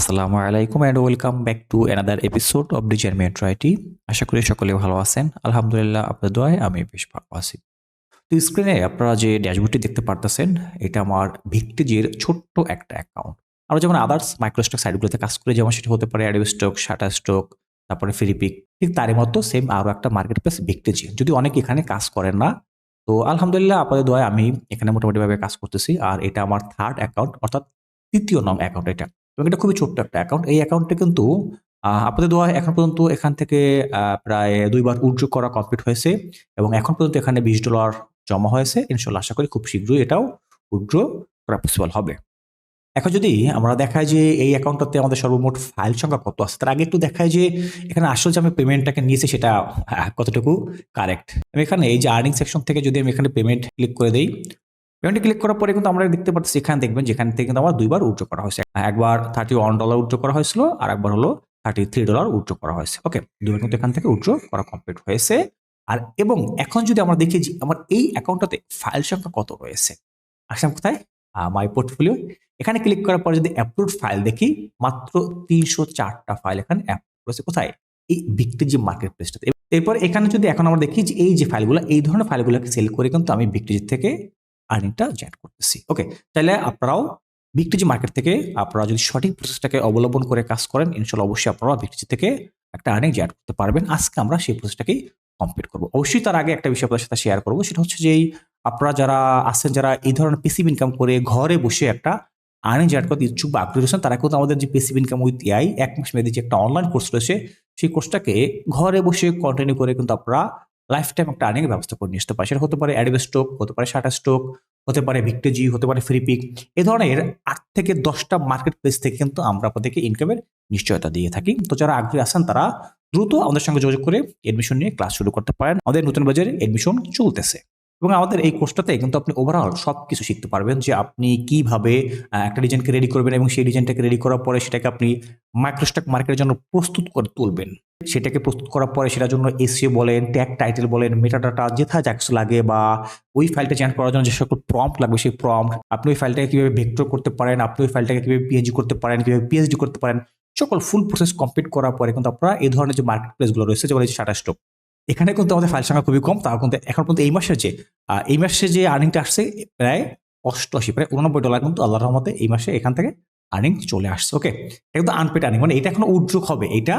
আসসালামু আলাইকুম and welcome back to another episode of design মেট্রাইটি আশা করি সকলে ভালো আছেন। আলহামদুলিল্লাহ আপনার দোয়ায় আমি বেশ ভালো আছি। তো স্ক্রিনে আপনারা যে ড্যাশবোর্ডটি দেখতে পারতেছেন, এটা আমার ভিক্টিজের ছোট্ট একটা অ্যাকাউন্ট আমরা যেমন আদার্স মাইক্রোস্টক সাইটগুলোতে কাজ করে, যেমন সেটা হতে পারে অ্যাডোব স্টক শাটার স্টক তারপরে ফিরিপিক ঠিক তারই মতো সেম আরও একটা মার্কেট প্লেস ভিক্টিজি যদি অনেকে এখানে কাজ করেন না, তো আলহামদুলিল্লাহ আপনাদের দোয়ায় আমি এখানে মোটামুটিভাবে কাজ করতেছি। আর এটা আমার থার্ড অ্যাকাউন্ট অর্থাৎ তৃতীয় নাম অ্যাকাউন্ট এটা। এবং এটা খুবই ছোট্ট একটা অ্যাকাউন্ট এই অ্যাকাউন্টটা কিন্তু আপনাদের দোয়া এখন পর্যন্ত এখান থেকে প্রায় দুইবার উইথড্র করা কমপ্লিট হয়েছে এবং এখন পর্যন্ত এখানে বিশ ডলার জমা হয়েছে। ইনশাল্লাহ আশা করি খুব শীঘ্রই এটাও উইথড্র করা পসিবল হবে। এখন যদি আমরা দেখাই যে এই অ্যাকাউন্টটাতে আমাদের সর্বমোট ফাইল সংখ্যা কত আছে, তার আগে একটু দেখায় যে এখানে আসলে যে আমি পেমেন্টটাকে নিয়েছি সেটা কতটুকু কারেক্ট আমি এখানে এই যে আর্নিং সেকশন থেকে যদি আমি এখানে পেমেন্ট ক্লিক করে দেই পেমেন্টে ক্লিক করার পরে কিন্তু আমরা দেখতে পাচ্ছি এখানে দেখবেন যেখান থেকে কিন্তু আমার দুইবার উইথড্র করা হয়েছে। একবার থার্টি ওয়ান ডলার উইথড্র করা হয়েছিল আর একবার হলো থার্টি থ্রি ডলার উইথড্র করা হয়েছে। ওকে দুইবার কিন্তু এখান থেকে উইথড্র করা কমপ্লিট হয়েছে। আর এবং এখন যদি আমরা দেখি যে আমার এই অ্যাকাউন্টটাতে ফাইল সংখ্যা কত রয়েছে? আসলাম কোথায়? মাই পোর্টফোলিও এখানে ক্লিক করার পরে যদি অ্যাপ্রুভ ফাইল দেখি, মাত্র তিনশো চারটা ফাইল এখানে অ্যাপ্রুভ রয়েছে। কোথায়? এই বিক্রির মার্কেট প্লেসটাতে এরপর এখানে যদি এখন আমরা দেখি যে এই যে ফাইলগুলো এই ধরনের ফাইলগুলোকে সেল করে কিন্তু আমি বিক্রির থেকে আর্নিংটা জেনারেট করতেছি। ওকে তাহলে আপনারাও বিক্রিজি মার্কেট থেকে আপনারা যদি সঠিক প্রসেসটাকে অবলম্বন করে কাজ করেন, ইনশাল্লাহ অবশ্যই আপনারা বিক্রিজি থেকে একটা আর্নিং জেনারেট করতে পারবেন। আজকে আমরা সেই প্রসেসটাকেই কমপ্লিট করব। অবশ্যই তার আগে একটা বিষয় আপনার সাথে শেয়ার করব, সেটা হচ্ছে যে আপনারা যারা আছেন, যারা এই ধরনের পেসিভ ইনকাম করে ঘরে বসে একটা আর্নিং জেনারেট করতে ইচ্ছুক বা আগ্রহী রয়েছেন তারা কিন্তু আমাদের যে পেসিভ ইনকাম উইথ এআই এক মাস মেয়াদী যে একটা অনলাইন কোর্স রয়েছে, সেই কোর্সটাকে ঘরে বসে কন্টিনিউ করে কিন্তু আপনারা লাইফ টাইম একটা আর্নিং ব্যবস্থা করে নিয়ে আসতে পারে। সেটা হতে পারে অ্যাডভেস স্টক হতে পারে শাটা স্টক হতে পারে ভিক্টোজি হতে পারে ফ্রিপিক এ ধরনের আট থেকে দশটা মার্কেট প্লেস থেকে কিন্তু আমরা আপনাদেরকে ইনকামের নিশ্চয়তা দিয়ে থাকি। তো যারা আগ্রহী আসেন তারা দ্রুত আমাদের সঙ্গে যোগাযোগ করে এডমিশন নিয়ে ক্লাস শুরু করতে পারেন। আমাদের নতুন বাজারে এডমিশন চলতেছে। এবং আমাদের এই কোর্সটাতে কিন্তু আপনি ওভারঅল সব কিছু শিখতে পারবেন যে আপনি কীভাবে একটা ডিজাইনকে রেডি করবেন এবং সেই ডিজাইনটাকে রেডি করার পরে সেটাকে আপনি মাইক্রোস্টক মার্কেটের জন্য প্রস্তুত করে তুলবেন। সেটাকে প্রস্তুত করার পরে সেটার জন্য এসিও বলেন ট্যাগ টাইটেল বলেন মেটাডাটা যেথা যা কিছু লাগে বা ওই ফাইলটা জেনারেট করার জন্য যে সকল প্রম্পট লাগবে সেই প্রম্পট আপনি ওই ফাইলটাকে কীভাবে ভেক্টর করতে পারেন, আপনি ওই ফাইলটাকে কীভাবে পিএইচডি করতে পারেন, কীভাবে পিএইচডি করতে পারেন, সকল ফুল প্রসেস কমপ্লিট করার পরে কিন্তু আপনারা এই ধরনের যে মার্কেট প্লেসগুলো রয়েছে যেমন এই স্টক এখানে কিন্তু আমাদের ফাইল সংখ্যা খুবই কম। তাও কিন্তু এখন পর্যন্ত এই মাসে যে এই মাসে যে আর্নিংটা আসছে প্রায় অষ্টআশি, প্রায় উননব্বই ডলার কিন্তু আল্লাহ রহমতে এই মাসে এখান থেকে আর্নিং চলে আসছে ওকে এটা কিন্তু আনপেড আর্নিং মানে এটা এখন উদ্যোগ হবে। এটা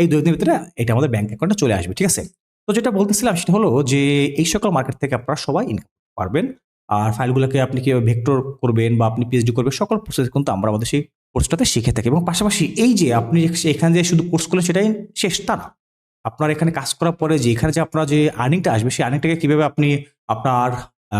এই দুই দিনের ভিতরে এটা আমাদের ব্যাংক অ্যাকাউন্টে চলে আসবে, ঠিক আছে? তো যেটা বলতেছিলাম সেটা হলো যে, এই সকল মার্কেট থেকে আপনারা সবাই ইনকাম পারবেন। আর ফাইলগুলোকে আপনি কীভাবে ভেক্টর করবেন বা আপনি পিএইচডি করবেন, সকল প্রসেস কিন্তু আমরা আমাদের সেই কোর্সটাতে শিখে থাকি। এবং পাশাপাশি এই যে, আপনি এখানে যে শুধু কোর্স করলেন সেটাই শেষ, তা না। আপনার এখানে কাজ করার পরে যে এখানে যে আপনার যে আর্নিংটা আসবে, সেই আর্নিংটাকে কীভাবে আপনি, আপনার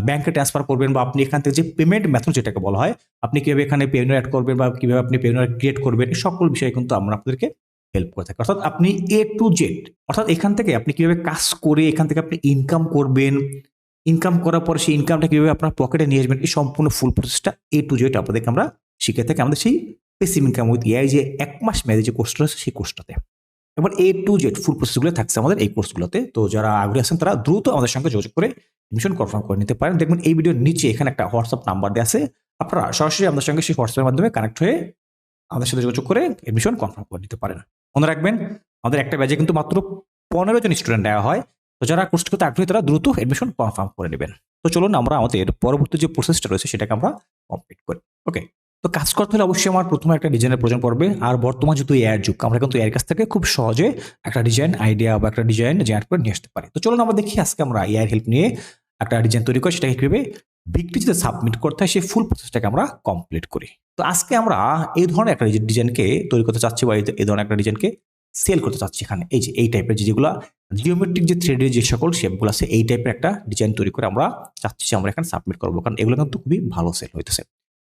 ব্যাংকে ট্রান্সফার করবেন বা আপনি এখান থেকে যে পেমেন্ট মেথড যেটাকে বলা হয়, আপনি কীভাবে এখানে পেমেন্ট অ্যাড করবেন বা কীভাবে আপনি পেমেন্ট ক্রিয়েট করবেন, এই সকল বিষয়ে কিন্তু আমরা আপনাদেরকে হেল্প করে থাকি। অর্থাৎ আপনি এ টু জেড অর্থাৎ এখান থেকে আপনি কীভাবে কাজ করে এখান থেকে আপনি ইনকাম করবেন ইনকাম করার পরে সেই ইনকামটা কীভাবে আপনার পকেটে নিয়ে আসবেন, এই সম্পূর্ণ ফুল প্রসেসটা এ টু জেড আপনাদেরকে আমরা শিখে থাকি আমাদের সেই পেসিভ ইনকাম উইথ এআই যে এক মাস মেয়াদে যে কোর্সটা রয়েছে, সেই কোর্সটাতে এবার এ টু জেড ফুল প্রসেসগুলো থাকছে আমাদের এই কোর্সগুলোতে তো যারা আগ্রহী আছেন, তারা দ্রুত আমাদের সঙ্গে যোগাযোগ করে এডমিশন কনফার্ম করে নিতে পারেন। দেখবেন এই ভিডিওর নিচে এখানে একটা হোয়াটসঅ্যাপ নাম্বার দেওয়া আছে। আপনারা সরাসরি আমাদের সঙ্গে সেই হোয়াটসঅ্যাপের মাধ্যমে কানেক্ট হয়ে আমাদের সাথে যোগাযোগ করে এডমিশন কনফার্ম করে নিতে পারেন। মনে রাখবেন, আমাদের একটা ব্যাচে কিন্তু মাত্র পনেরো জন স্টুডেন্ট দেওয়া হয়। তো যারা কোর্স করতে আগ্রহী, তারা দ্রুত এডমিশন কনফার্ম করে নেবেন। তো চলুন আমরা আমাদের পরবর্তী যে প্রসেসটা রয়েছে, সেটাকে আমরা কমপ্লিট করি। ওকে তো কাজ করতে হলে অবশ্যই আমার প্রথমে একটা ডিজাইনের প্রয়োজন পড়বে। আর বর্তমান যেহেতু এয়ার যুগ, আমরা কিন্তু এর কাছ থেকে খুব সহজে একটা ডিজাইন আইডিয়া বা একটা ডিজাইন জেনারেট করে নিয়ে আসতে পারি। তো চলুন আমরা দেখি আজকে আমরা এআই হেল্প নিয়ে একটা ডিজাইন তৈরি করি সেটাকে কীভাবে বিক্রিতে সাবমিট করতে হয়, সেই ফুল প্রসেসটাকে আমরা কমপ্লিট করি। তো আজকে আমরা এই ধরনের একটা ডিজাইনকে তৈরি করতে চাচ্ছি বা এই- ধরনের একটা ডিজাইনকে সেল করতে চাচ্ছি এখানে। এই যে এই টাইপের যেগুলো জিওমেট্রিক যে থ্রি যে সকল শেপগুলো আছে, এই টাইপের একটা ডিজাইন তৈরি করে আমরা চাচ্ছি যে আমরা এখানে সাবমিট করব। কারণ এগুলো কিন্তু খুবই ভালো সেল হইতেছে।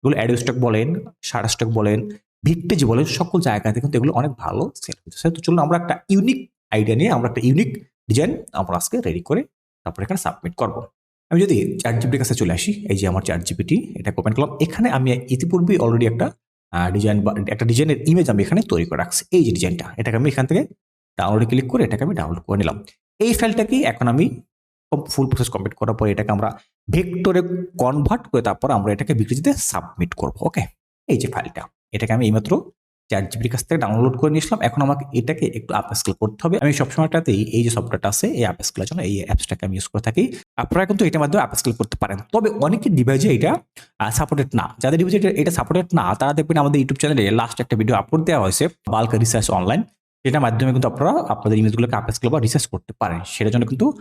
এগুলো অ্যাডো স্টক বলেন সারা স্টক বলেন ভিক্টেজি বলেন, সকল জায়গাতে কিন্তু এগুলো অনেক ভালো সেল হইতেছে তো চলুন আমরা একটা ইউনিক আইডিয়া নিয়ে, আমরা একটা ইউনিক ডিজাইন আমরা আজকে রেডি করে তারপরে এখানে সাবমিট করব। আমি যদি চার জিবির কাছে চলে আসি, এই যে আমার চার জিবিটি এটা ওপেন করলাম, এখানে আমি ইতিপূর্বেই অলরেডি একটা ডিজাইন বা, একটা ডিজাইনের ইমেজ আমি এখানে তৈরি করে রাখছি। এই যে ডিজাইনটা এটাকে আমি এখান থেকে ডাউনলোডে ক্লিক করে এটাকে আমি ডাউনলোড করে নিলাম। এই ফাইলটাকেই এখন আমি ফুল প্রসেস কমপ্লিট করার পরে এটাকে আমরা ভেক্টরে কনভার্ট করে তারপর আমরা এটাকে বিক্রিতে সাবমিট করব ওকে এই যে ফাইলটা এটাকে আমি এইমাত্র চ্যাট জিপির কাছ থেকে ডাউনলোড করে নিয়েছিলাম, এখন আমাকে এটাকে একটু আপ স্কেল করতে হবে। আমি সবসময়টাতেই এই যে সফটওয়্যারটা আছে, এই আপ স্কেলের জন্য এই অ্যাপসটাকে আমি ইউজ করে থাকি। আপনারা কিন্তু এটার মাধ্যমে আপ স্কেল করতে পারেন। তবে অনেকের ডিভাইসে এটা সাপোর্টেড না। যাদের ডিভাইসে এটা- সাপোর্টেড না, তারা দেখবেন আমাদের ইউটিউব চ্যানেলে লাস্ট একটা ভিডিও আপলোড দেওয়া হয়েছে বাল্ক রিসার্চ অনলাইন যেটার মাধ্যমে কিন্তু আপনারা আপনাদের ইমেজগুলোকে আপ স্কেল বা রিসার্চ করতে পারেন। সেটার জন্য কিন্তু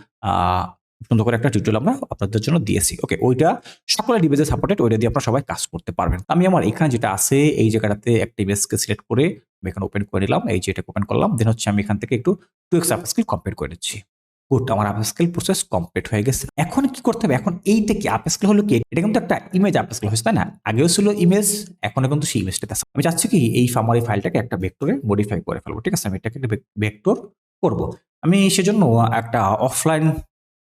সুন্দর করে একটা টিউটোরিয়াল আমরা আপনাদের জন্য দিয়েছি। ওকে ওইটা সকলে ডিভাইসে সাপোর্টেড ওইটা দিয়ে আপনারা সবাই কাজ করতে পারবেন। আমি আমার এখানে যেটা আছে, এই জায়গাটাতে একটা ইমেজকে সিলেক্ট করে আমি এখানে ওপেন করে নিলাম। এই যে এটা ওপেন করলাম দেন হচ্ছে আমি এখান থেকে একটু two X up upscale complete করে নিচ্ছি। গুড আমার আপস্কিল প্রসেস কমপ্লিট হয়ে গেছে। এখন কি করতে হবে? এখন এইটা কি আপস্কিল হলো কি? এটা কিন্তু একটা ইমেজ আপস্কিল হয়েছে, তাই না? আগেও ছিল ইমেজ এখনও কিন্তু সেই ইমেজটা আছে। আমি চাচ্ছি কি এই আমার এই ফাইলটাকে একটা ভেক্টরে মডিফাই করে ফেলব, ঠিক আছে? আমি এটাকে একটা ভেক্টর করব। আমি সেজন্য একটা অফলাইন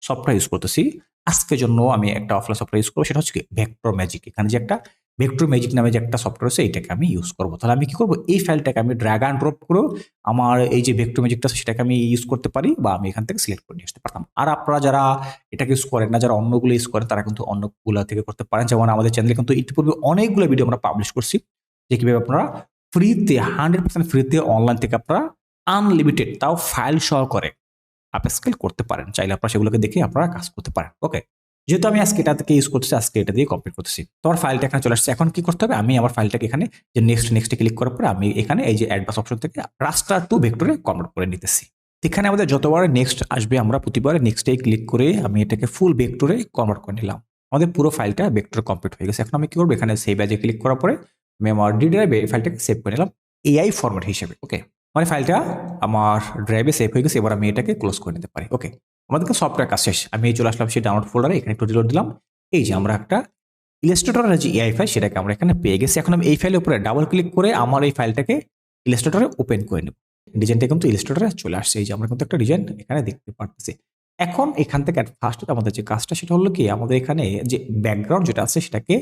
সফটওয়্যার ইউজ করতেছি। আজকের জন্য আমি একটা অফলাইন সফটওয়্যার ইউজ করব, সেটা হচ্ছে ভেক্টর ম্যাজিক এখানে যে একটা ভেক্টর ম্যাজিক নামে যে একটা সফটওয়্যার আছে এটাকে আমি ইউজ করব। তাহলে আমি কি করব? এই ফাইলটাকে আমি ড্র্যাগ অ্যান্ড ড্রপ করে আমার এই যে ভেক্টর ম্যাজিকটা আছে, সেটাকে আমি ইউজ করতে পারি বা আমি এখান থেকে সিলেক্ট করে নিয়ে আসতে পারতাম। আর আপনারা যারা এটাকে ইউজ করেন না, যারা অন্যগুলো ইউজ করেন, তারা কিন্তু অন্যগুলো থেকে করতে পারেন। যেমন আমাদের চ্যানেলে কিন্তু ইতিপূর্বে অনেকগুলো ভিডিও আমরা পাবলিশ করছি, যে কীভাবে আপনারা ফ্রিতে হান্ড্রেড পার্সেন্ট ফ্রিতে অনলাইন থেকে আপনারা আনলিমিটেড তাও ফাইল সহ করে আপস্কেল করতে পারেন। চাইলে আপনারা সেগুলোকে দেখে আপনারা কাজ করতে পারেন। ওকে যেহেতু আমি আজকে এটা থেকে ইউজ করতেছি আজকে এটা দিয়ে কমপ্লিট করতেছি। তোমার ফাইলটা এখানে চলে আসছে। এখন কি করতে হবে? আমি আমার ফাইলটাকে এখানে যে নেক্সট নেক্সটে ক্লিক করার পরে আমি এখানে এই যে অ্যাডভান্স অপশন থেকে রাস্টার টু ভেক্টরে কনভার্ট করে নিতেছি। এখানে আমাদের যতবার নেক্সট আসবে, আমরা প্রতিবার নেক্সটে ক্লিক করে আমি এটাকে ফুল ভেক্টরে কনভার্ট করে নিলাম। আমাদের পুরো ফাইলটা ভেক্টরে কমপ্লিট হয়ে গেছে। এখন আমি কি করব? এখানে সেভ অ্যাজে ক্লিক করার পরে আমি আমার ডি ড্রাইভে ফাইলটাকে সেভ করে নিলাম। এআই ফরম্যাট হিসেবে। ওকে মানে ফাইলটা আমার ড্রাইভে সেভ হয়ে গেছে, এবার আমি এটাকে ক্লোজ করে নিতে পারি। ওকে আমাদেরকে সফটওয়্যার কাজ শেষ। আমি চলে আসলাম সেই ডাউনলোড ফোল্ডারে এখানে একটু রিলোড দিলাম। এই যে আমরা একটা ইলাস্ট্রেটরের যে এআই ফাইল সেটাকে আমরা এখানে পেয়ে গেছি। এখন আমি এই ফাইলের উপরে ডাবল ক্লিক করে আমার এই ফাইলটাকে ইলাস্ট্রেটরে ওপেন করে নেব। ডিজাইনটা কিন্তু ইলাস্ট্রেটরে চলে আসছে। এই যে আমরা কিন্তু একটা ডিজাইন এখানে দেখতে পারতেছি। এখন এখান থেকে অ্যাট ফার্স্ট আমাদের যে কাজটা, সেটা হলো কি, আমাদের এখানে যে ব্যাকগ্রাউন্ড যেটা আছে, সেটাকে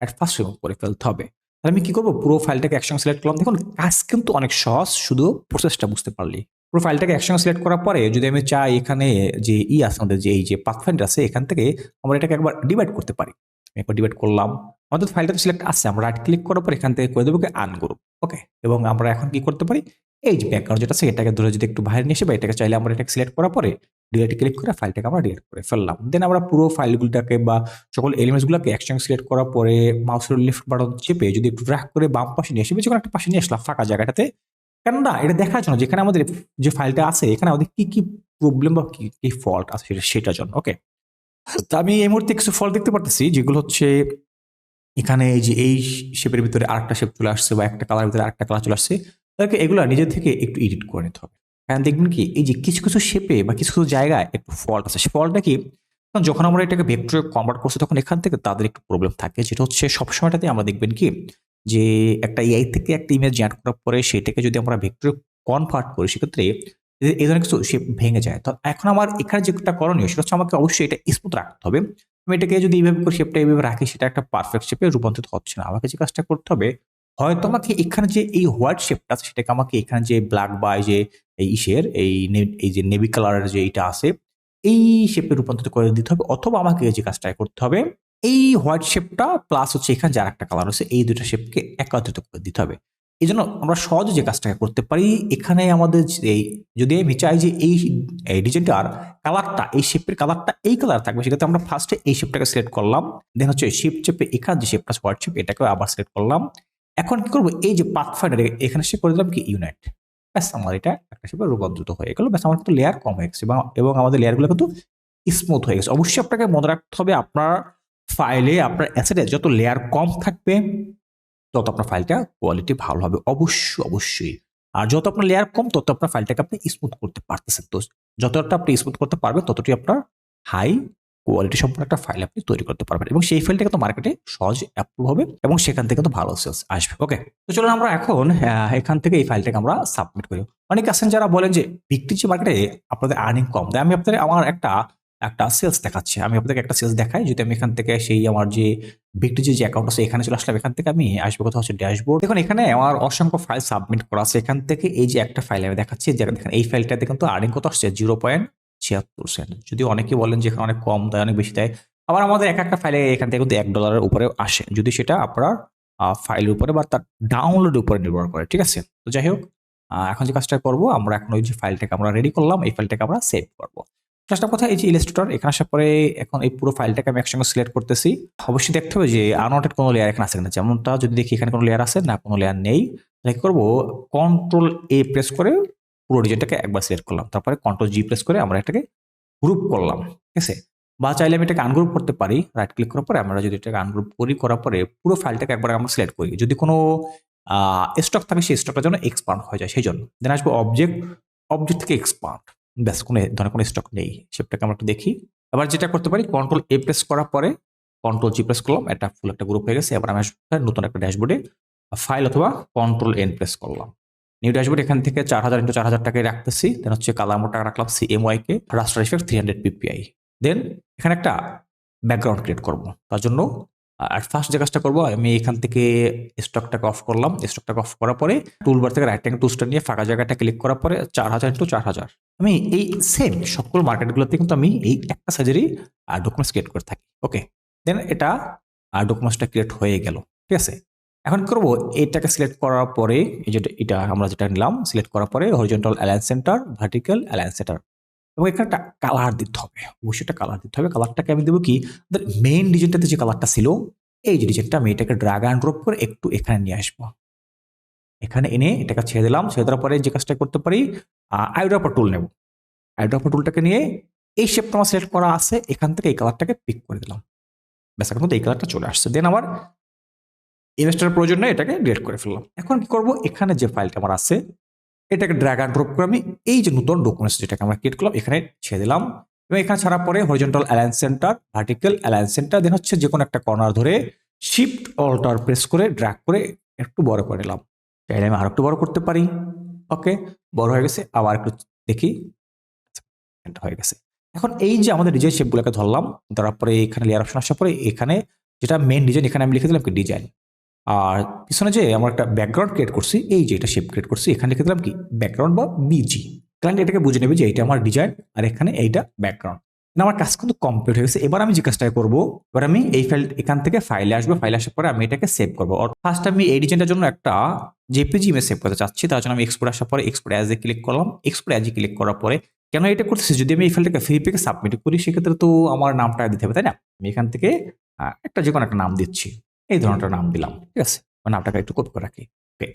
অ্যাট ফার্স্ট রিমুভ করে ফেলতে হবে। আমি কি করব? পুরো ফাইলটাকে একসঙ্গে সিলেক্ট করলাম। দেখুন, কাজ কিন্তু অনেক সহজ, শুধু প্রসেসটা বুঝতে পারলি পুরো ফাইলটাকে একসঙ্গে সিলেক্ট করার পরে যদি আমি চাই এখানে যে ই আছে, আমাদের যে এই যে পাথফাইন্ডার আছে, এখান থেকে আমরা এটাকে একবার ডিভাইড করতে পারি। আমি একবার ডিভাইড করলাম। আমাদের ফাইলটা সিলেক্ট আছে। আমরা রাইট ক্লিক করার পর এখান থেকে করে দেবো আন গ্রুপ ওকে এবং আমরা এখন কি করতে পারি? এই যে ব্যাকগ্রাউন্ড যেটা আছে, এটাকে ধরে যদি একটু বাইরে নিয়ে এসে বা এটাকে চাইলে আমরা এটাকে সিলেক্ট করার পরে ডিলেট ক্লিক করে ফাইলটাকে আমরা ডিলেট করে ফেললাম। দেন আমরা পুরো ফাইলগুলোটাকে বা সকল এলিমেন্টসগুলোকে একসঙ্গে সিলেক্ট করার পরে মাউসের লিফট বাটন চেপে যদি একটু ড্র্যাগ করে বাম পাশে নিয়ে এসে যে কোনো একটা পাশে নিয়ে আসলাম ফাঁকা জায়গাটাতে। কেননা এটা দেখার জন্য যেখানে আমাদের যে ফাইলটা আছে, এখানে আমাদের কি কি প্রবলেম বা কি কি ফল্ট আছে সেটা, সেটার জন্য ওকে তা আমি এই মুহূর্তে কিছু ফল্ট দেখতে পারতেছি, যেগুলো হচ্ছে এখানে এই যে এই শেপের ভিতরে আরেকটা শেপ চলে আসছে বা একটা কালার ভিতরে আরেকটা কালার চলে আসছে, তাদেরকে এগুলো নিজের থেকে একটু এডিট করে নিতে হবে। দেখবেন কি, এই যে কিছু কিছু শেপে বা কিছু কিছু জায়গায় একটু ফল্ট আছে। ফল্টটা কি যখন আমরা এটাকে ভেক্টরে কনভার্ট করছি তখন এখান থেকে তাদের একটু প্রবলেম থাকে। যেটা হচ্ছে সবসময়টাতে আমরা দেখবেন কি, যে একটা এআই থেকে একটা ইমেজ জেনারেট করার পরে সেটাকে যদি আমরা ভেক্টরে কনভার্ট করি, সেক্ষেত্রে এই ধরনের কিছু শেপ ভেঙে যায়। তো এখন আমার এখানে যেটা করণীয়, সেটা হচ্ছে আমাকে অবশ্যই এটা স্মুথ রাখতে হবে। আমি এটাকে যদি এইভাবে করে শেপটা এইভাবে রাখি, সেটা একটা পারফেক্ট শেপে রূপান্তরিত হচ্ছে না। আমাকে যে কাজটা করতে হবে, হয়তো আমাকে এখানে যে এই হোয়াইট শেপটা আছে, সেটাকে আমাকে এখানে যে ব্ল্যাক বা যে এই ইসের, এই এই যে নেভি কালারের যে এইটা আছে, এই শেপে রূপান্তরিত করে দিতে হবে অথবা আমাকে যে কাজটা করতে হবে, এই হোয়াইট শেপটা প্লাস হচ্ছে এখানে যার একটা কালার আছে এই দুটো শেপকে একত্রিত করে দিতে হবে। এই জন্য আমরা সহজে যে কাজটাকে করতে পারি, এখানে আমাদের এই যদি আমি চাই যে এই ডিজাইনটার কালারটা এই শেপের কালারটা এই কালার থাকবে, সেক্ষেত্রে আমরা ফার্স্টে এই শেপটাকে সিলেক্ট করলাম দেন হচ্ছে শেপ চেপে এখানে যে শেপটা হোয়াইট শেপ এটাকে আবার সিলেক্ট করলাম। এখন কি করব? এই যে পাথ এখানে সে করে দিলাম কি ইউনাইট ব্যাস, আমার এটা একটা শেপে রূপান্তরিত হয়ে গেল। ব্যাস, আমার কিন্তু লেয়ার কম হয়ে গেছে এবং- আমাদের লেয়ারগুলো কিন্তু স্মুথ হয়ে গেছে। অবশ্যই আপনাকে মনে রাখতে হবে, আপনার ফাইলে আপনার অ্যাসেটে যত লেয়ার কম থাকবে, তত আপনার ফাইলটা কোয়ালিটি ভালো হবে। অবশ্যই অবশ্যই। আর যত আপনার লেয়ার কম, তত আপনার ফাইলটাকে আপনি স্মুথ করতে পারতেছেন। তো যতটা আপনি স্মুথ করতে পারবেন, ততটাই আপনার হাই কোয়ালিটি সম্পন্ন একটা ফাইল আপনি তৈরি করতে পারবেন এবং সেই ফাইলটা কিন্তু মার্কেটে সহজ অ্যাপ্রুভ হবে এবং সেখান থেকে কিন্তু ভালো সেলস আসবে ওকে তো চলুন আমরা এখন এখান থেকে এই ফাইলটাকে আমরা সাবমিট করি। অনেকে আছেন যারা বলেন যে, বিক্রি যে মার্কেটে আপনাদের আর্নিং কম দেয় আমি আপনাদের, আমার একটা একটা সেলস দেখাচ্ছি। আমি আপনাদেরকে একটা সেলস দেখাই, যদি আমি এখান থেকে সেই আমার যে বিক্রি যে অ্যাকাউন্ট আছে, এখানে চলে আসলাম, এখান থেকে আমি আসব কথা হচ্ছে ড্যাশবোর্ড দেখুন, এখানে আমার অসংখ্য ফাইল সাবমিট করা আছে। এখান থেকে এই যে একটা ফাইল আমি দেখাচ্ছি যে দেখেন, এই ফাইলটাতে কিন্তু আর্নিং কত আসছে? জিরো পয়েন্ট ছিয়াত্তর সেন্ট যদি অনেকে বলেন যে এখানে অনেক কম দেয়, অনেক বেশি দেয়, আবার আমাদের এক একটা ফাইলে এখান থেকে কিন্তু এক ডলারের উপরে আসে। যদি সেটা আপনার ফাইলের উপরে বা তার ডাউনলোডের উপরে নির্ভর করে, ঠিক আছে? তো যাই হোক এখন যে কাজটা করব, আমরা এখন ওই যে ফাইলটাকে আমরা রেডি করলাম, এই ফাইলটাকে আমরা সেভ করব। ফার্স্ট কথা এই যে ইলাস্ট্রেটর এখানে আসার পরে এখন এই পুরো ফাইলটাকে আমি একসঙ্গে সিলেক্ট করতেছি। অবশ্যই দেখতে হবে যে আনওয়ান্টেড কোনো লেয়ার এখানে আছে না যেমনটা যদি দেখি এখানে কোনো লেয়ার আছে, না, কোনো লেয়ার নেই, তাহলে করব? কন্ট্রোল এ প্রেস করে পুরো ডিজাইনটাকে একবার সিলেক্ট করলাম। তারপরে কন্ট্রোল জি প্রেস করে আমরা এটাকে গ্রুপ করলাম, ঠিক আছে? বা চাইলে আমি এটাকে আনগ্রুপ করতে পারি রাইট ক্লিক করার পরে আমরা যদি এটাকে আনগ্রুপ করি, করার পরে পুরো ফাইলটাকে একবার আমরা সিলেক্ট করি। যদি কোনো স্টক থাকে সেই স্টকটা যেন এক্সপান্ড হয়ে যায় সেই জন্য দেন আসব অবজেক্ট অবজেক্ট থেকে এক্সপান্ড ব্যাস, কোনো ধরনের কোনো স্টক নেই। সেটাকে আমরা একটু দেখি। এবার যেটা করতে পারি কন্ট্রোল এ প্রেস করার পরে কন্ট্রোল জি প্রেস করলাম, এটা ফুল একটা গ্রুপ হয়ে গেছে। এবার আমি নতুন একটা ড্যাশবোর্ডে ফাইল অথবা কন্ট্রোল এন প্রেস করলাম। নিউ ড্যাশবোর্ড এখান থেকে চার হাজার ইন্টু চার হাজার টাকায় রাখতেছি। দেন হচ্ছে কালার মোটা রাখলাম CMY K raster effect three hundred PPI then এখানে একটা ব্যাকগ্রাউন্ড ক্রিয়েট করব। তার জন্য আর ফার্স্ট যে কাজটা করব, আমি এখান থেকে স্টকটাকে অফ করলাম। স্টকটাকে অফ করার পরে টুলবার থেকে রাইট ট্যাঙ্ক টুলসটা নিয়ে ফাঁকা জায়গাটা ক্লিক করার পরে চার হাজার ইন্টু চার হাজার। আমি এই সেম সকল মার্কেটগুলোতে কিন্তু আমি এই একটা সাইজেরই ডকুমেন্টস ক্রিয়েট করে থাকি। ওকে দেন এটা ডকুমেন্টসটা ক্রিয়েট হয়ে গেল। ঠিক আছে? এখন করব এটাকে সিলেক্ট করার পরে, এই যেটা এটা আমরা যেটা নিলাম সিলেক্ট করার পরে horizontal alliance centre vertical alliance centre এবং এখানে একটা কালার দিতে হবে। অবশ্যই একটা কালার দিতে হবে। কালারটাকে আমি দেবো কি? মেইন ডিজাইনটাতে যে কালারটা ছিল, এই যে ডিজাইনটা আমি এটাকে ড্রাগ অ্যান্ড ড্রপ করে একটু এখানে নিয়ে আসব। এখানে এনে এটাকে ছেড়ে দিলাম। ছেড়ে দেওয়ার পরে যে কাজটা করতে পারি আইড্রপার টুল নেব। আইড্রপার টুলটাকে নিয়ে এই শেপটা আমার সিলেক্ট করা আছে, এখান থেকে এই কালারটাকে পিক করে দিলাম। ব্যাস, এখন এই কালারটা চলে আসছে। দেন আমার ইনভেস্টারের প্রয়োজন নেই, এটাকে ডিলিট করে ফেললাম। এখন কি করব? এখানে যে ফাইলটা আমার আছে, এটাকে ড্র্যাগ অ্যান্ড ড্রপ করে আমি এই যে নতুন ডকুমেন্টস যেটাকে আমরা ক্রিয়েট করলাম, এখানে ছেড়ে দিলাম। এবং এখানে ছাড়ার পরে horizontal alliance centre vertical alliance centre then হচ্ছে যে কোনো একটা কর্নার ধরে শিফট অল্টার প্রেস করে ড্র্যাগ করে একটু বড় করে নিলাম। চাইলে আমি আর একটু বড় করতে পারি। ওকে বড় হয়ে গেছে, আবার একটু দেখি। হয়ে গেছে। এখন এই যে আমাদের ডিজাইন শেপগুলোকে ধরলাম, ধরার পরে এখানে লেয়ার অপশন আসার পরে এখানে যেটা মেন ডিজাইন এখানে আমি লিখে দিলাম ডিজাইন আর পিছনে যে আমরা একটা ব্যাকগ্রাউন্ড ক্রিয়েট করছি, এই যে এটা শেপ ক্রিয়েট করছি, এখানে লিখে দিলাম কি? ব্যাকগ্রাউন্ড বা বিজি ক্লায়েন্ট এটাকে বুঝে নেবে যে এইটা আমার ডিজাইন আর এখানে এইটা ব্যাকগ্রাউন্ড না, আমার কাজ কিন্তু কমপ্লিট হয়ে গেছে। এবার আমি যে কাজটা করব, এবার আমি এই ফাইল এখান থেকে ফাইলে আসব। ফাইলে আসার পরে আমি এটাকে সেভ করব। ফার্স্ট আমি এই ডিজাইনটার জন্য একটা জেপিজি ইমেজ সেভ করতে চাচ্ছি। তার জন্য আমি এক্সপোর্ট আসার পরে এক্সপোর্ট অ্যাজ ক্লিক করলাম। এক্সপোর্ট অ্যাজ ক্লিক করার পরে কেন এটা করতেছি? যদি আমি এই ফাইলটাকে পেকে সাবমিট করি, সেক্ষেত্রে তো আমার নামটা দিতে হবে, তাই না? আমি এখান থেকে একটা যে কোনো একটা নাম দিচ্ছি। এই ধরনের নাম দিলাম, ঠিক আছে? নামটাকে একটু কপি করে রাখি।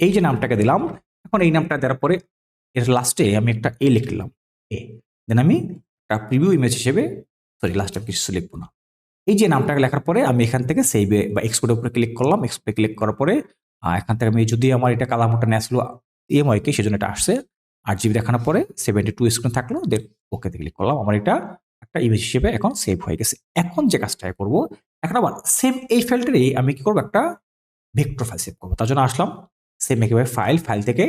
এই যে নামটাকে দিলাম, এখন এই নামটা দেওয়ার পরে এর লাস্টে আমি একটা এ লিখলাম এ দেন আমি একটা প্রিভিউ ইমেজ হিসেবে সরি লাস্টে কিছু লিখব না। এই যে নামটাকে লেখার পরে আমি এখান থেকে সেভে বা এক্সপোর্টের উপরে ক্লিক করলাম এক্সপোর্টে ক্লিক করার পরে এখান থেকে আমি যদি আমার এটা কালার মোটা নিয়ে আসলো ইএমআই কে সেজন্য এটা আসছে, আট জিবি দেখানোর পরে সেভেন্টি টু স্ক্রিন থাকল দেখ ওকেতে ক্লিক করলাম। আমার এটা একটা ইমেজ হিসেবে এখন সেভ হয়ে গেছে। এখন যে কাজটা করব, এখন আবার সেম এই ফাইলটারই আমি কি করব? একটা ভেক্টর ফাইল সেভ করব। তার জন্য আসলাম সেম একেবারে ফাইল ফাইল থেকে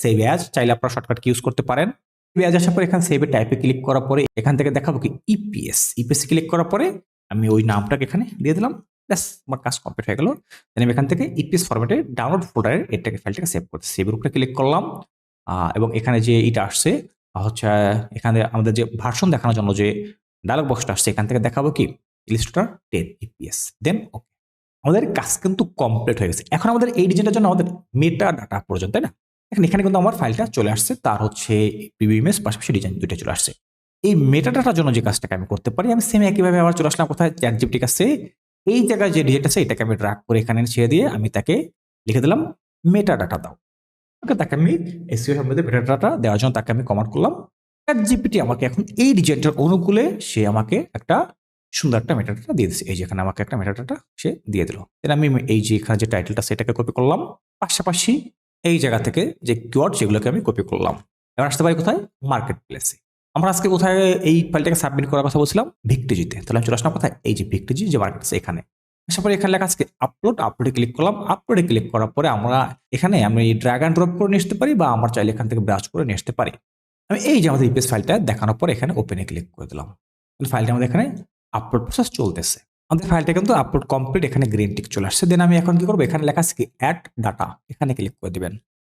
সেভ অ্যাজ চাইলে আপনারা শর্টকাট ইউজ করতে পারেন। পেঁয়াজ আসার পরে এখানে সেভে টাইপে ক্লিক করার পরে এখান থেকে দেখাবো কি ইপিএস ইপিএস ক্লিক করার পরে আমি ওই নামটাকে এখানে দিয়ে দিলাম। ব্যাস, আমার কাজ কমপ্লিট হয়ে গেল। দেন আমি এখান থেকে ইপিএস ফরম্যাটে ডাউনলোড ফোল্ডারে এটাকে ফাইলটাকে সেভ করতে সেভের উপরে ক্লিক করলাম। এবং এখানে যে এটা আসছে হচ্ছে এখানে আমাদের যে ভার্সন দেখানোর জন্য যে ডায়লগ বক্সটা আসছে, এখান থেকে দেখাবো কি? Illustrator ten EPS then okay আমাদের কাজ কিন্তু কমপ্লিট হয়ে গেছে। এখন আমাদের এই ডিজাইনটার জন্য আমাদের মেটা ডাটা প্রয়োজন, তাই না? এখন এখানে কিন্তু আমার ফাইলটা চলে আসছে, তার হচ্ছে প্রিভিউ ইমেজ পাশাপাশি ডিজাইন দুইটা চলে আসছে। এই মেটা ডাটার জন্য যে কাজটাকে আমি করতে পারি, আমি সেম একইভাবে আবার চলে আসলাম কোথায়? চ্যাট জিপটি কাছে। এই জায়গায় যে ডিজিট আছে, এটাকে আমি ড্রাগ করে এখানে ছেড়ে দিয়ে আমি তাকে লিখে দিলাম মেটা ডাটা দাও। ওকে, তাকে আমি এসিও সম্বন্ধে মেটা ডাটা দেওয়ার জন্য তাকে আমি কমান্ড করলাম। জিপিটি আমাকে এখন এই ডিজাইনটার অনুকূলে সে আমাকে একটা সুন্দর একটা মেটাডাটা দিয়ে দিচ্ছে এই যেখানে আমাকে একটা মেটাডাটা সে দিয়ে দিল। দেন আমি এই যে এখানে যে টাইটেলটা সেটাকে কপি করলাম। পাশাপাশি এই জায়গা থেকে যে কিওয়ার্ড সেগুলোকে আমি কপি করলাম। এবার আসতে পারি কোথায়? মার্কেট প্লেসে আমরা আজকে কোথায় এই ফাইলটাকে সাবমিট করার কথা বলছিলাম? ভিক্টিজিতে তাহলে আমি চলে আসলাম কোথায়? এই যে ভিক্টিজি যে মার্কেট এখানে। আসার পরে এখানে লেখা আজকে আপলোড আপলোডে ক্লিক করলাম। আপলোডে ক্লিক করার পরে আমরা এখানে আমি ড্র্যাগ অ্যান্ড ড্রপ করে নিয়ে আসতে পারি বা আমার চাইলে এখান থেকে ব্রাশ করে নিয়ে আসতে পারি। আমি এই যে আমাদের ইপিএস ফাইলটা দেখানোর পর এখানে ওপেনে ক্লিক করে দিলাম। ফাইলটা আমাদের এখানে আপলোড প্রসেস চলতেছে। আমাদের ফাইলটা কিন্তু আপলোড কমপ্লিট এখানে গ্রিন টিক চলে আসছে। দেন আমি এখন কি করব? এখানে লেখা আছে কি অ্যাড ডাটা এখানে ক্লিক করে দিবেন।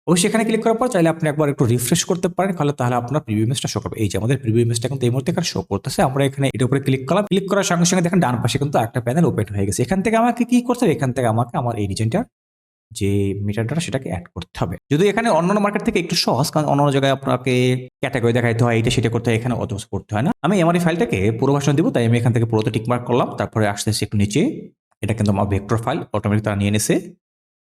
অবশ্যই এখানে ক্লিক করার পর চাইলে আপনি একবার একটু রিফ্রেশ করতে পারেন, তাহলে তাহলে আপনার প্রিভিউ ইমেজটা শো করবে। এই যে আমাদের প্রিভিউ ইমেজটা কিন্তু এই মুহূর্তে এখানে শো করতেছে। আমরা এখানে এটার উপরে ক্লিক করলাম। ক্লিক করার সঙ্গে সঙ্গে দেখেন ডান পাশে কিন্তু একটা প্যানেল ওপেন হয়ে গেছে। এখান থেকে আমাকে কি হবে এখান থেকে আমাকে আমার এই ডিজাইনটা যে মিটারটা সেটাকে অ্যাড করতে হবে। যদি এখানে অন্যান্য মার্কেট থেকে একটু সহজ, কারণ অন্য জায়গায় আপনাকে ক্যাটাগরি দেখাইতে হয়, এটা সেটা করতে হয়, এখানে অত করতে হয় না। আমি আমার এই ফাইলটাকে পুরো ভাষণ দিব, তাই আমি এখান থেকে পুরোতে টিকমার্ক করলাম, তারপরে আসতে আসতে একটু নিচে। এটা কিন্তু আমার ভেক্টর ফাইল অটোমেটিক তারা নিয়ে নিছে।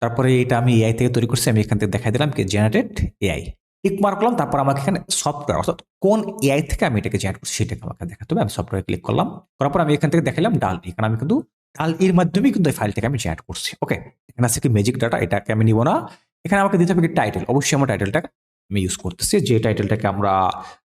তারপরে এটা আমি এআই থেকে তৈরি করছি, আমি এখান থেকে দেখাই দিলাম কি জেনারেটেড এআই টিকমার্ক করলাম, তারপর আমাকে এখানে সফটওয়্যার অর্থাৎ কোন এআই থেকে আমি এটাকে জেনারেট করছি, সেটাকে আমাকে দেখাতে হবে। আমি সফটওয়্যার ক্লিক করলাম, করার পর আমি এখান থেকে দেখালাম ডাল এখানে আমি কিন্তু ডাল এর মাধ্যমেই কিন্তু এই ফাইলটাকে আমি জেনারেট করছি ওকে এখানে আছে কি ম্যাজিক ডাটা এটাকে আমি নিব না। এখানে আমাকে দিতে হবে কি টাইটেল অবশ্যই আমার টাইটেলটা আমি ইউজ করতেছি। যে টাইটেলটাকে আমরা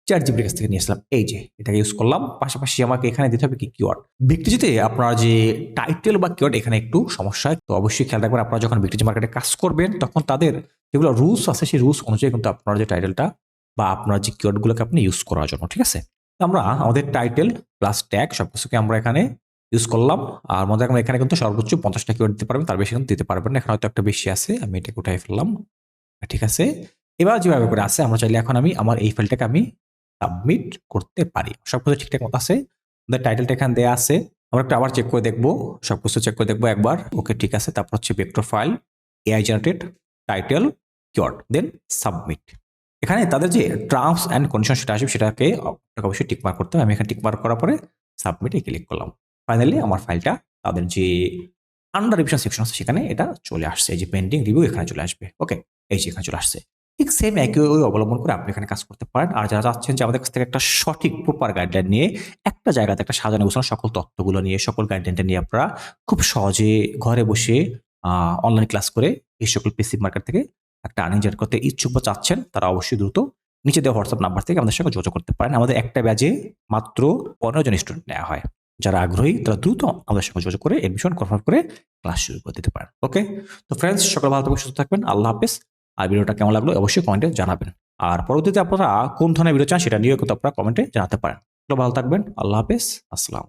চার জিবির কাছ থেকে নিয়ে নিয়েছিলাম, এই যে, এটাকে ইউজ করলাম। পাশাপাশি আমাকে এখানে দিতে হবে কি কিওয়ার্ড বিক্রিজিতে আপনার যে টাইটেল বা কিওয়ার্ড এখানে একটু সমস্যা হয়, তো অবশ্যই খেয়াল রাখবেন, আপনারা যখন বিক্রিজি মার্কেটে কাজ করবেন, তখন তাদের যেগুলো রুলস আছে, সেই রুলস অনুযায়ী কিন্তু আপনার যে টাইটেলটা বা আপনার যে কিওয়ার্ডগুলোকে আপনি ইউজ করার জন্য, ঠিক আছে? আমরা আমাদের টাইটেল প্লাস ট্যাগ সব কিছুকে আমরা এখানে ইউজ করলাম। আর মনে রাখবেন এখানে কিন্তু সর্বোচ্চ পঞ্চাশটা কিওয়ার্ড দিতে পারবেন, তার বেশি কিন্তু দিতে পারবেন না। এখানে হয়তো একটা বেশি আছে, আমি এটাকে উঠাই ফেললাম। ঠিক আছে? এবার যেভাবে করে আছে, আমরা চাইলে এখন আমি আমার এই ফাইলটাকে আমি সাবমিট করতে পারি। সব কিছু ঠিকঠাক মতো আছে? আমাদের টাইটেলটা এখানে দেওয়া আছে। আমরা একটু আবার চেক করে দেখব। সব কিছু চেক করে দেখব একবার। ওকে ঠিক আছে? তারপর হচ্ছে vector file AI generated title keyword then submit এখানে তাদের যে টার্মস অ্যান্ড কন্ডিশন সেটা আসবে, সেটাকে অবশ্যই টিকমার্ক করতে হবে। আমি এখানে টিকমার্ক করার পরে সাবমিটে ক্লিক করলাম। ফাইনালি আমার ফাইলটা তাদের যে আন্ডার রিভিশন সেকশন আছে সেখানে এটা চলে আসছে। এই যে পেন্ডিং রিভিউ এখানে চলে আসবে। ওকে এই যে এখানে চলে আসছে। ঠিক সেম একই ওই অবলম্বন করে আপনি এখানে কাজ করতে পারেন। আর যারা চাচ্ছেন যে আমাদের কাছ থেকে একটা সঠিক প্রপার গাইডলাইন নিয়ে একটা জায়গাতে একটা সাজানো গোছানো সকল তথ্যগুলো নিয়ে সকল গাইডলাইনটা নিয়ে আপনারা খুব সহজে ঘরে বসে অনলাইন ক্লাস করে এই সকল পেসিভ মার্কেট থেকে একটা আর্নিং জেনারেট করতে ইচ্ছুক বা চাচ্ছেন তারা অবশ্যই দ্রুত নিচে দেওয়া হোয়াটসঅ্যাপ নাম্বার থেকে আমাদের সঙ্গে যোগাযোগ করতে পারেন। আমাদের একটা ব্যাচে মাত্র পনেরো জন স্টুডেন্ট নেওয়া হয়। যারা আগ্রহী, তারা দ্রুত আমাদের সঙ্গে যোগাযোগ করে এডমিশন কনফার্ম করে ক্লাস শুরু করে দিতে পারেন ওকে তো ফ্রেন্ডস সকাল ভালো থাকবেন, সুস্থ থাকবেন, আল্লাহ হাফেজ। আর ভিডিওটা কেমন লাগল অবশ্যই কমেন্টে জানাবেন। আর পরবর্তীতে আপনারা কোন ধরনের ভিডিও চান সেটা নিয়েও কিন্তু আপনারা কমেন্টে জানাতে পারেন। ভালো থাকবেন, আল্লাহ হাফেজ, আসসালাম